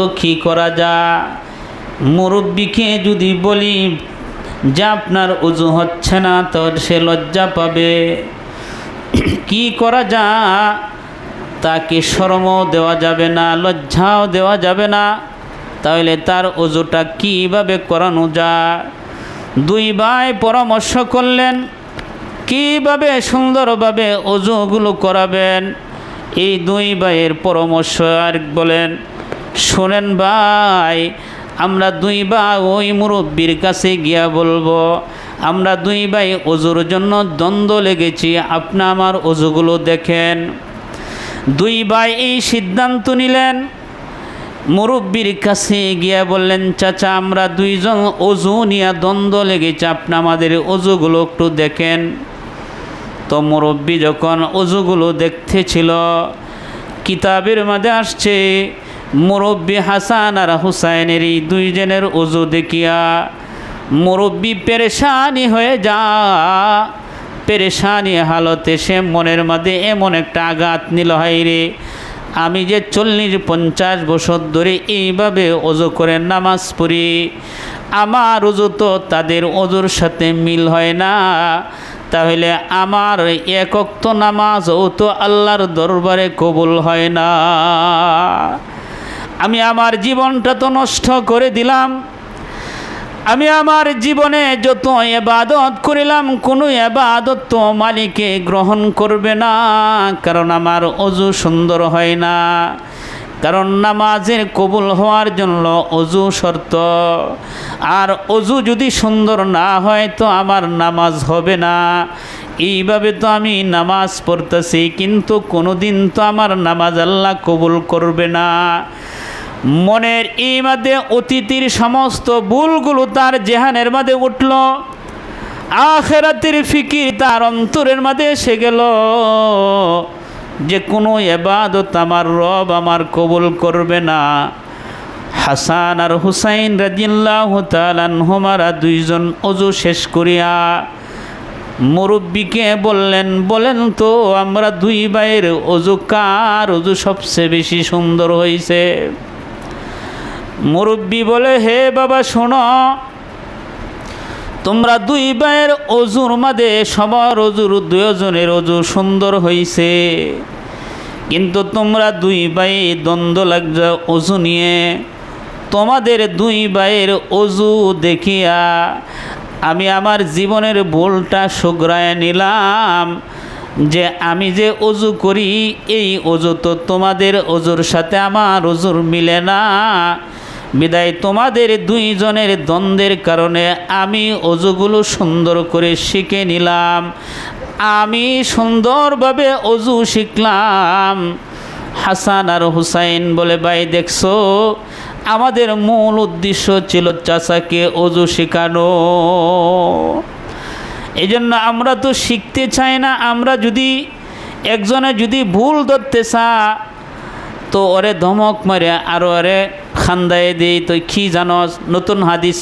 তো কী করা যা মুরব্বীকে যদি বলি, যে আপনার উজু হচ্ছে না তো সে লজ্জা পাবে। কি করা যা তাকে শরমও দেওয়া যাবে না, লজ্জাও দেওয়া যাবে না। তাহলে তার অজুটা কীভাবে করানো যায়? দুই ভাই পরামর্শ করলেন, কীভাবে সুন্দরভাবে অজুগুলো করাবেন? এই দুই ভাইয়ের পরামর্শ আর বলেন শোনেন ভাই, আমরা দুই ভাই ওই মুরব্বীর কাছে গিয়া বলব, আমরা দুই ভাই অজুর জন্য দ্বন্দ্ব লেগেছি, আপনি আমার অজুগুলো দেখেন। দুই ভাই এই সিদ্ধান্ত নিলেন, মুরব্বীর কাছে গিয়া বললেন, চাচা, আমরা দুইজন অজু নিয়ে দ্বন্দ্ব লেগেছে, আপনি আমাদের অজুগুলো একটু দেখেন। তো মুরব্বী যখন অজুগুলো দেখতেছিল, কিতাবের মধ্যে আসছে মুরব্বী হাসান আর হুসাইনের এই দুইজনের অজু দেখিয়া মুরব্বী পেরেশানি হয়ে যা। পেরেশানি হালতে সে মনের মধ্যে এমন একটা আঘাত নিল, হয় রে। আমি যে চল্লিশ পঞ্চাশ বছর ধরে এইভাবে অজু করে নামাজ পড়ি, আমার অজু তো তাদের অজুর সাথে মিল হয় না। তাহলে আমার একক তো নামাজ ও তো আল্লাহর দরবারে কবুল হয় না। আমি আমার জীবনটা তো নষ্ট করে দিলাম। আমি আমার জীবনে যত এবাদত করিলাম, কোনো এবাদত তো মালিকে গ্রহণ করবে না, কারণ আমার অজু সুন্দর হয় না। কারণ নামাজের কবুল হওয়ার জন্য অজু শর্ত। আর অজু যদি সুন্দর না হয়, তো আমার নামাজ হবে না। এইভাবে তো আমি নামাজ পড়তেছি, কিন্তু কোনো দিন তো আমার নামাজ আল্লাহ কবুল করবে না। মনের এই মাঝে অতীতের সমস্ত ভুলগুলো তার জেহানের মাঝে উঠল। আখেরাতের ফিকির তার অন্তরের মাঝে এসে গেল। যে কোনো এবাদত আমার রব আমার কবুল করবে না। হাসান আর হুসাইন রাজিল্লাহ তালানহমারা দুইজন অজু শেষ করিয়া মুরব্বীকে বললেন, বলেন তো, আমরা দুই ভাইয়ের অজু কার? অজু সবচেয়ে বেশি সুন্দর হয়েছে মুরব্বী বলে, হে বাবা, শোনো। তোমরা দুই ভাইয়ের অজুর মাঝে সবার অজুর দুজনের অজু সুন্দর হয়েছে কিন্তু তোমরা দুই ভাই দ্বন্দ্ব লাগছে অজু নিয়ে। তোমাদের দুই ভাইয়ের অজু দেখিয়া আমি আমার জীবনের ভুলটা শুধরায় নিলাম যে আমি যে অজু করি, এই অজু তো তোমাদের অজুর সাথে আমার অজুর মিলে না। বিদায় তোমাদের দুইজনের দ্বন্দ্বের কারণে আমি অজুগুলো সুন্দর করে শিখে নিলাম। আমি সুন্দরভাবে অজু শিখলাম। হাসান আর হুসাইন বলে, ভাই, দেখছ? আমাদের মূল উদ্দেশ্য ছিল চাচাকে অজু শেখানো। এই জন্য আমরা তো শিখতে চাই না, আমরা যদি একজনে যদি ভুল ধরতে চা তো ওরে ধমক মারে, আর ওরে খান্দায় দিই তুই কি জানস? নতুন হাদিস।